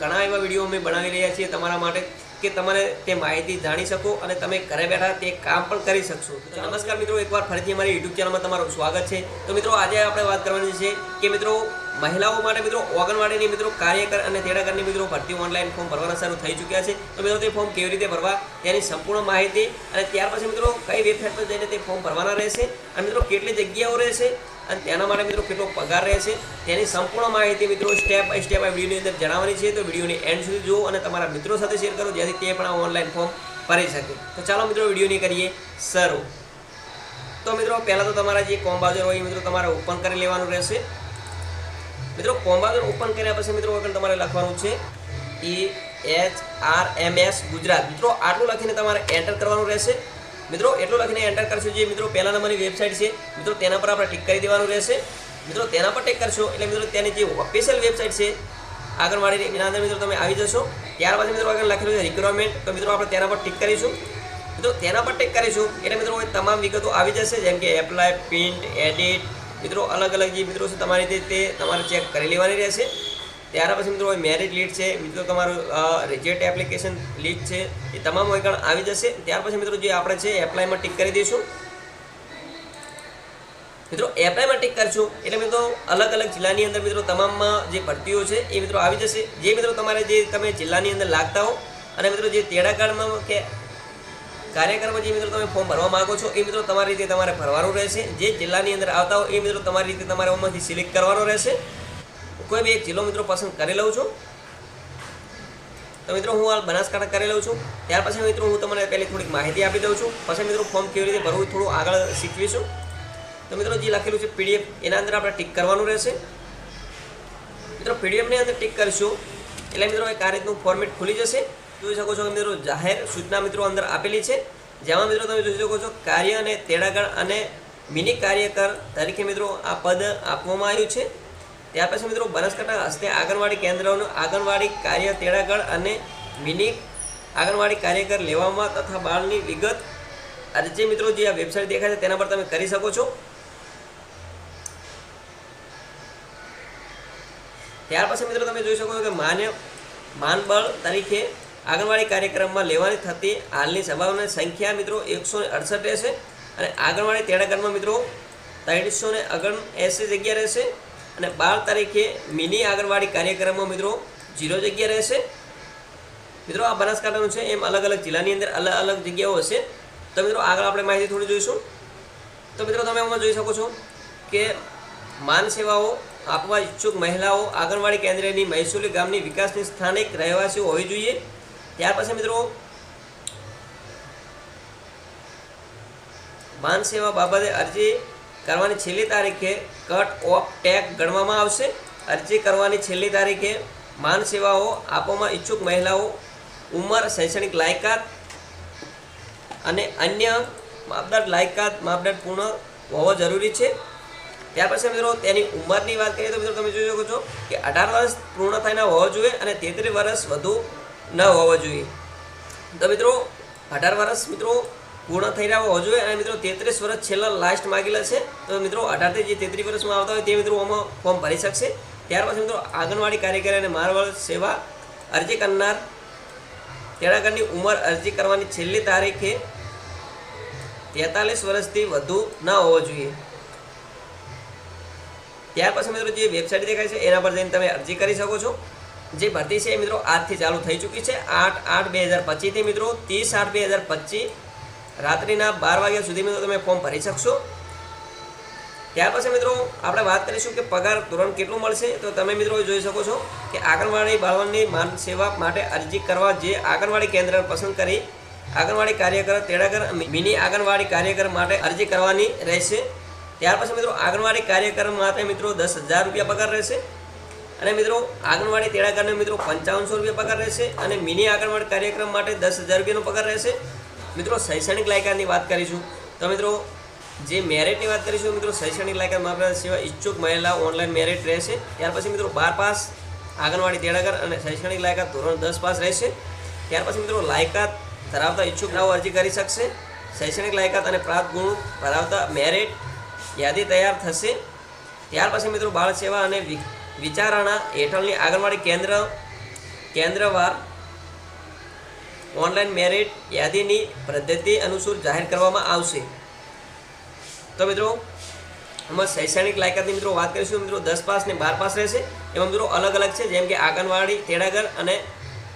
ઘણા એવા વીડિયો અમે બનાવી રહ્યા છીએ તમારા માટે કે તમારે તે માહિતી જાણી શકો અને તમે ઘરે બેઠા તે કામ પણ કરી શકશો. નમસ્કાર મિત્રો, એકવાર ફરીથી અમારી યુટ્યુબ ચેનલમાં તમારું સ્વાગત છે. તો મિત્રો, આજે આપણે વાત કરવાની છે કે મિત્રો, મહિલાઓ માટે મિત્રો ઓગણવાડીની મિત્રો, કાર્યકર અને તેડાગરની મિત્રો ભરતી ઓનલાઈન ફોર્મ ભરવાના શરૂ થઈ ચૂક્યા છે. તો મિત્રો, તે ફોર્મ કેવી રીતે ભરવા, તેની સંપૂર્ણ માહિતી અને ત્યાર પછી મિત્રો, કઈ વેબસાઇટ પર જઈને તે ફોર્મ ભરવાના રહેશે અને મિત્રો, કેટલી જગ્યાઓ રહેશે અને તેના માટે મિત્રો કેટલો પગાર રહેશે તેની સંપૂર્ણ માહિતી મિત્રો સ્ટેપ બાય સ્ટેપ આ વિડીયોની અંદર જણાવવાની છે. તો વિડીયોની એન્ડ સુધી જુઓ અને તમારા મિત્રો સાથે શેર કરો, જેથી તે પણ આ ઓનલાઈન ફોર્મ ભરી શકે. તો ચાલો મિત્રો વિડીયોની કરીએ શરૂ. તો મિત્રો પહેલાં તો તમારા જે કોમ્બાઝર હોય એ મિત્રો તમારે ઓપન કરી લેવાનું રહેશે. મિત્રો કોમ્બાઝર ઓપન કર્યા પછી મિત્રો આગળ તમારે લખવાનું છે E H R M S Gujarat. મિત્રો આટલું લખીને તમારે એન્ટર કરવાનું રહેશે. મિત્રો, એટલું લખીને એન્ટર કરશો જે મિત્રો પહેલા નંબરની વેબસાઇટ છે, મિત્રો તેના પર આપણે ટિક કરી દેવાનું રહેશે. મિત્રો, તેના પર ટેક કરશો, એટલે મિત્રો તેની જે ઓફિશિયલ વેબસાઇટ છે આંગણવાડી એના અંદર મિત્રો તમે આવી જશો. ત્યારબાદ મિત્રો આગળ લખેલું છે રિક્વાયરમેન્ટ તો મિત્રો આપણે તેના પર ટિક કરીશું. મિત્રો, તેના પર ટેક કરીશું, એટલે મિત્રો તમામ વિગતો આવી જશે, જેમ કે એપ્લાય પ્રિન્ટ એડિટ મિત્રો અલગ અલગ જે મિત્રો છે, તમારી રીતે તે તમારે ચેક કરી લેવાની રહેશે. ત્યાર પછી મિત્રો મેરેજ લીડ છે. મિત્રો, તમારું રિજેક્ટ એપ્લિકેશન લીડ છે એ તમામ વૈકણ આવી જશે. ત્યાર પછી મિત્રો જે આપણે છે એપ્લાયમાં ટિક કરી દઈશું. મિત્રો એપ્લાયમાં ટિક કરશું. એટલે મિત્રો, અલગ અલગ જિલ્લાની અંદર મિત્રો તમામમાં જે ભરતીઓ છે એ મિત્રો આવી જશે. જે મિત્રો તમારે જે તમે જિલ્લાની અંદર લાગતા હો અને મિત્રો જે તેડા કે કાર્યક્રમમાં જે મિત્રો તમે ફોર્મ ભરવા માંગો છો એ મિત્રો તમારી રીતે તમારે ભરવાનું રહેશે. જે જિલ્લાની અંદર આવતા હો એ મિત્રો તમારી રીતે તમારે ઓમાંથી સિલેક્ટ કરવાનો રહેશે. કોઈ બી એક જિલ્લો મિત્રો પસંદ કરી લઉં છું. તો મિત્રો હું હાલ બનાસકાંઠા કરી લઉં છું. ત્યાર પછી મિત્રો હું તમને પહેલી થોડીક માહિતી આપી દઉં છું. પછી મિત્રો ફોર્મ કેવી રીતે ભરવું થોડું આગળ શીખવીશું. તો મિત્રો જે લખેલું છે પીડીએફ એના અંદર આપણે ટીક કરવાનું રહેશે. મિત્રો પીડીએફની અંદર ટીક કરીશું. એટલે મિત્રો એક આ રીતનું ફોર્મેટ ખુલી જશે. જોઈ શકો છો મિત્રો જાહેર સૂચના મિત્રો અંદર આપેલી છે. જેમાં મિત્રો તમે જોઈ શકો છો કાર્ય અને તેડાગળ અને મિની કાર્યકર તરીકે મિત્રો આ પદ આપવામાં આવ્યું છે. ત્યાર પછી મિત્રો બનાસકાંઠા હસ્તે આંગણવાડી કેન્દ્રોનું આંગણવાડી કાર્ય તેડાગળ અને મિની આંગણવાડી કાર્યકર લેવામાં તથા બાળની વિગત આજે મિત્રો જે આ વેબસાઇટ દેખાય છે તેના પર તમે કરી શકો છો. ત્યાર પછી મિત્રો તમે જોઈ શકો છો કે માન્ય માનબળ તરીકે આંગણવાડી કાર્યક્રમમાં લેવાની થતી હાલની સભાઓની સંખ્યા મિત્રો એકસો અડસઠ રહેશે અને આંગણવાડી તેડાગઢમાં મિત્રો ત્રણસો ને અગણ એંસી જગ્યા રહેશે. અને બાર તારીખે મિની આંગણવાડી કાર્યક્રમમાં મિત્રો જીરો જગ્યા રહેશે. મિત્રો આ બનાસકાંઠાનું છે, એમ અલગ અલગ જિલ્લાની અંદર અલગ અલગ જગ્યાઓ હશે. તો મિત્રો આગળ આપણે માહિતી થોડી જોઈશું. તો મિત્રો તમે એમાં જોઈ શકો છો કે માન સેવાઓ આપવા ઈચ્છુક મહિલાઓ આંગણવાડી કેન્દ્રની મહેસુલી ગામની વિકાસની સ્થાનિક રહેવાસીઓ હોવી જોઈએ. ત્યાર પછી મિત્રો માન સેવા બાબતે અરજી કરવાની છેલ્લી તારીખે કટ ઓફ ટેગ ગણવામાં આવશે. અરજી કરવાની છેલ્લી તારીખે માન સેવાઓ આપવામાં ઈચ્છુક મહિલાઓ, ઉંમર, શૈક્ષણિક લાયકાત અને અન્ય માપદંડ લાયકાત, માપદંડ પૂર્ણ હોવો જરૂરી છે. ત્યાર પછી મિત્રો તેની ઉંમરની વાત કરીએ તો મિત્રો તમે જોઈ શકો છો કે અઢાર વર્ષ પૂર્ણ થઈને હોવો જોઈએ અને તેત્રીસ વર્ષ વધુ ન હોવો જોઈએ. તો મિત્રો અઢાર વર્ષ મિત્રો પૂર્ણ થઈ રહ્યા હોવો જોઈએ. અને મિત્રો, તેત્રીસ વર્ષ છેલ્લા લાસ્ટ માગેલા છે. તો મિત્રો, અઢારથી જે તેત્રીસ વર્ષમાં આવતા હોય તે મિત્રો આમાં ફોર્મ ભરી શકશે. ત્યાર પછી મિત્રો, આંગણવાડી કાર્યકર અને મારવાડ સેવા અરજી કરનાર તેડાગરની ઉંમર અરજી કરવાની છેલ્લી તારીખે તેતાલીસ વર્ષથી વધુ ન હોવો જોઈએ. ત્યાર પછી મિત્રો, જે વેબસાઇટ દેખાય છે, એના પર જઈને તમે અરજી કરી શકો છો. જે ભરતી છે એ મિત્રો આજથી ચાલુ થઈ ચૂકી છે. આઠ આઠ બે હજાર પચીસથી મિત્રો, ત્રીસ આઠ બે હજાર પચીસ રાત્રિના બાર વાગ્યા સુધી મિત્રો તમે ફોર્મ ભરી શકશો. ત્યાર પછી મિત્રો આપણે વાત કરીશું કે પગાર ધોરણ કેટલું મળશે. તો તમે મિત્રો જોઈ શકો છો કે આંગણવાડી બાળવાની માન સેવા માટે અરજી કરવા જે આંગણવાડી કેન્દ્ર પસંદ કરી આંગણવાડી કાર્યકર તેડાગર મિની આંગણવાડી કાર્યકર માટે અરજી કરવાની રહેશે. ત્યાર પછી મિત્રો આંગણવાડી કાર્યકર માટે મિત્રો દસ હજાર રૂપિયા પગાર રહેશે. અને મિત્રો આંગણવાડી તેડાગરને મિત્રો પંચાવનસો રૂપિયા પગાર રહેશે. અને મિની આંગણવાડી કાર્યક્રમ માટે દસ હજાર રૂપિયાનો પગાર રહેશે. મિત્રો શૈક્ષણિક લાયકાતની વાત કરીશું તો મિત્રો જે મેરિટની વાત કરીશું મિત્રો શૈક્ષણિક લાયકાત માપદંડ સિવાય ઈચ્છુક મહિલા ઓનલાઈન મેરિટ રહેશે. ત્યાર પછી મિત્રો બાર પાસ, આંગણવાડી તેડાગર અને શૈક્ષણિક લાયકાત ધોરણ દસ પાસ રહેશે. ત્યાર પછી મિત્રો લાયકાત ધરાવતા ઈચ્છુક નવો અરજી કરી શકશે. શૈક્ષણિક લાયકાત અને પ્રાપ્ત ગુણ ધરાવતા મેરિટ યાદી તૈયાર થશે. ત્યાર પછી મિત્રો બાળ સેવા અને વિચારણા હેઠળની આંગણવાડી કેન્દ્ર, કેન્દ્રવાર ઓનલાઈન મેરિટ યાદીની પદ્ધતિ અનુસાર જાહેર કરવામાં આવશે. તો મિત્રો એમાં શૈક્ષણિક લાયકાતની મિત્રો વાત કરીશું. મિત્રો, દસ પાસ ને બાર પાસ રહેશે. એમાં મિત્રો અલગ અલગ છે, જેમ કે આંગણવાડી, તેડાગર અને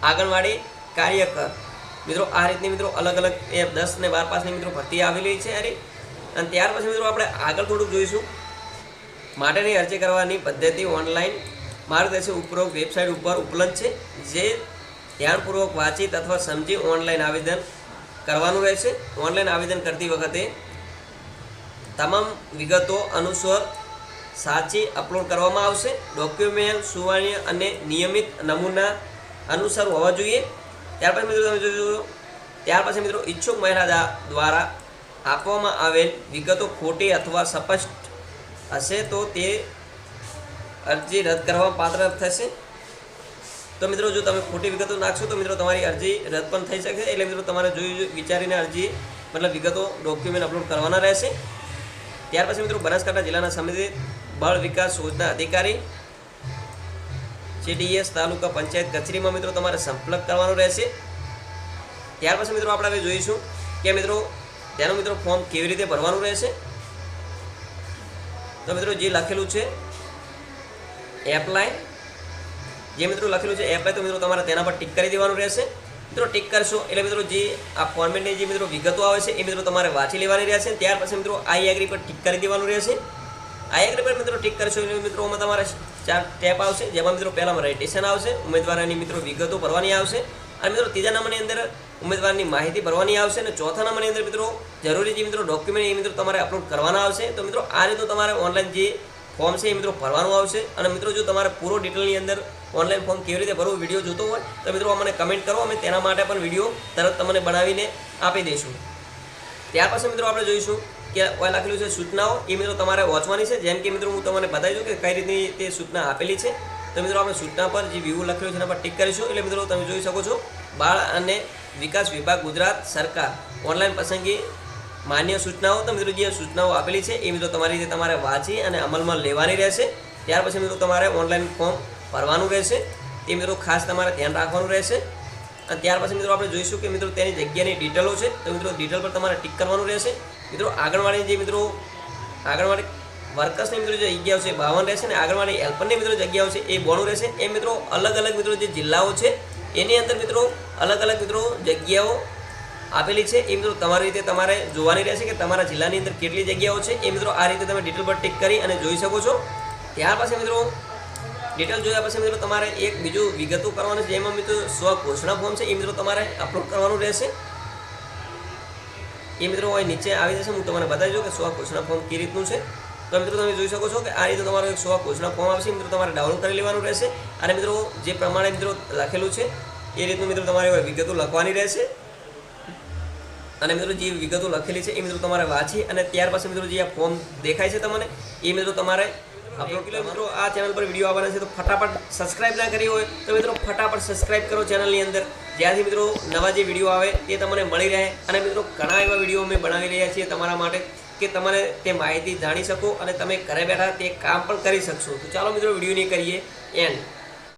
આંગણવાડી કાર્યકર. મિત્રો, આ રીતની મિત્રો અલગ અલગ એ દસ ને બાર પાસની મિત્રો ભરતી આવેલી છે અરે અને ત્યાર પછી મિત્રો આપણે આગળ થોડુંક જોઈશું. માટેની અરજી કરવાની પદ્ધતિ ઓનલાઈન માર્ગદર્શક ઉપરોક્ત વેબસાઇટ ઉપર ઉપલબ્ધ છે, જે ધ્યાનપૂર્વક વાંચી અથવા સમજી ઓનલાઈન આવેદન કરવાનું રહેશે. ઓનલાઈન આવેદન કરતી વખતે તમામ વિગતો અનુસાર સાચી અપલોડ કરવામાં આવશે. ડોક્યુમેન્ટ સુવાણ્ય અને નિયમિત નમૂના અનુસાર હોવા જોઈએ. ત્યાર પછી મિત્રો તમે જોજો ત્યાર પછી મિત્રો ઈચ્છુક મહિલા દ્વારા આપવામાં આવેલ વિગતો ખોટી અથવા સ્પષ્ટ હશે તો તે અરજી રદ કરવા પાત્ર થશે. તો મિત્રો, જો તમે ખોટી વિગતો નાખશો, તો મિત્રો, તમારી અરજી રદ પણ થઈ શકે. એટલે મિત્રો, તમારે જોઈ વિચારીને અરજી, મતલબ વિગતો ડોક્યુમેન્ટ અપલોડ કરવાના રહેશે. ત્યાર પછી મિત્રો, બનાસકાંઠા જિલ્લાના સમિતિ બાળ વિકાસ યોજના અધિકારી સીડીએસ તાલુકા પંચાયત કચેરીમાં મિત્રો, તમારે સંપર્ક કરવાનો રહેશે. ત્યાર પછી મિત્રો, આપણે હવે જોઈશું કે મિત્રો, તેનું મિત્રો ફોર્મ કેવી રીતે ભરવાનું રહેશે. તો મિત્રો, જે લખેલું છે એપ્લાય જે મિત્રો લખેલું છે એપ્લાય, તો મિત્રો તમારે તેના પર ટીક કરી દેવાનું રહેશે. મિત્રો ટીક કરશો એટલે મિત્રો જે આ ફોર્મેટની જે મિત્રો વિગતો આવે છે, એ મિત્રો તમારે વાંચી લેવાની રહેશે. ત્યાર પછી મિત્રો આઈ એગ્રી પર ટીક કરી દેવાનું રહેશે. આઈ એગ્રી પર મિત્રો ટીક કરશો એટલે મિત્રોમાં તમારે ચાર ટેપ આવશે, જેમાં મિત્રો પહેલામાં રજીસ્ટ્રેશન આવશે, ઉમેદવારની મિત્રો વિગતો ભરવાની આવશે, અને મિત્રો ત્રીજા નંબરની અંદર ઉમેદવારની માહિતી ભરવાની આવશે, અને ચોથા નંબરની અંદર મિત્રો જરૂરી જે મિત્રો ડોક્યુમેન્ટ એ મિત્રો તમારે અપલોડ કરવાના આવશે. તો મિત્રો આ રીતે તમારે ઓનલાઈન જે ફોર્મ છે એ મિત્રો ભરવાનું આવશે, અને મિત્રો જો તમારે પૂરો ડિટેલની અંદર ઓનલાઈન ફોર્મ કેવી રીતે ભરવું, વીડિયો જોતો હોય તો મિત્રો અમને કમેન્ટ કરો, અમે તેના માટે પણ વીડિયો તરત તમને બનાવીને આપી દઈશું. ત્યાર પછી મિત્રો આપણે જોઈશું કે લખેલું છે સૂચનાઓ. એ મિત્રો તમારે વાંચવાની છે. જેમ કે મિત્રો હું તમને બતાવી દઉં કે કઈ રીતની તે સૂચના આપેલી છે. તો મિત્રો આપણે સૂચના પર જે વ્યૂ લખેલું છે એના પર ટિક કરીશું. એટલે મિત્રો તમે જોઈ શકો છો, બાળ અને વિકાસ વિભાગ ગુજરાત સરકાર. ઓનલાઈન પસંદગી માન્ય સૂચનાઓ. તો મિત્રો જે સૂચનાઓ આપેલી છે, એ મિત્રો તમારી રીતે તમારે વાંચી અને અમલમાં લેવાની રહેશે. ત્યાર પછી મિત્રો તમારે ઓનલાઈન ફોર્મ ભરવાનું રહેશે. તે મિત્રો ખાસ તમારે ધ્યાન રાખવાનું રહેશે. અને ત્યાર પછી મિત્રો આપણે જોઈશું કે મિત્રો તેની જગ્યાની ડિટેલો છે. તો મિત્રો ડિટેલ પર તમારે ટિક કરવાનું રહેશે. મિત્રો આંગણવાડી જે મિત્રો આંગણવાડી વર્કર્સની મિત્રો જે જગ્યાઓ છે બાવન રહેશે અને આંગણવાડી હેલ્પરની મિત્રો જગ્યાઓ છે એ બોણું રહેશે. એ મિત્રો અલગ અલગ મિત્રો જે જિલ્લાઓ છે એની અંદર મિત્રો અલગ અલગ મિત્રો જગ્યાઓ આપેલી છે. એ મિત્રો તમારી રીતે તમારે જોવાની રહેશે કે તમારા જિલ્લાની અંદર કેટલી જગ્યાઓ છે. એ મિત્રો આ રીતે તમે ડિટેલ પર ટિક કરી અને જોઈ શકો છો. ત્યાર પછી મિત્રો ડિટેલ જોયા પછી મિત્રો તમારે એક બીજું વિગતો કરવાનું છે, જેમાં મિત્રો સ્વ ઘોષણા ફોર્મ છે, એ મિત્રો તમારે અપલોડ કરવાનું રહેશે. એ મિત્રો હોય નીચે આવી જશે, હું તમને બતાવી દઉં કે સ્વ ઘોષણા ફોર્મ કઈ રીતનું છે. તો મિત્રો તમે જોઈ શકો છો કે આ રીતે તમારો એક સ્વ ઘોષણા ફોર્મ આવશે મિત્રો તમારે ડાઉનલોડ કરી લેવાનું રહેશે. અને મિત્રો જે પ્રમાણે મિત્રો લખેલું છે, એ રીતનું મિત્રો તમારે વિગતો લખવાની રહેશે. અને મિત્રો જે વિગતો લખેલી છે, એ મિત્રો તમારે વાંચી અને ત્યાર પછી મિત્રો જે આ ફોર્મ દેખાય છે તમને, એ મિત્રો તમારે કરો મિત્રો આ ચેનલ પર વીડિયો આવવાના છે, તો ફટાફટ સબસ્ક્રાઇબ ના કરી હોય તો મિત્રો ફટાફટ સબસ્ક્રાઇબ કરો ચેનલની અંદર. જ્યાંથી મિત્રો નવા જે વીડિયો આવે તે તમને મળી રહે. અને મિત્રો ઘણા એવા વીડિયો અમે બનાવી રહ્યા છીએ તમારા માટે કે તમારે તે માહિતી જાણી શકો અને તમે ઘરે બેઠા તે કામ પણ કરી શકશો. તો ચાલો મિત્રો વીડિયો નહીં કરીએ એન્ડ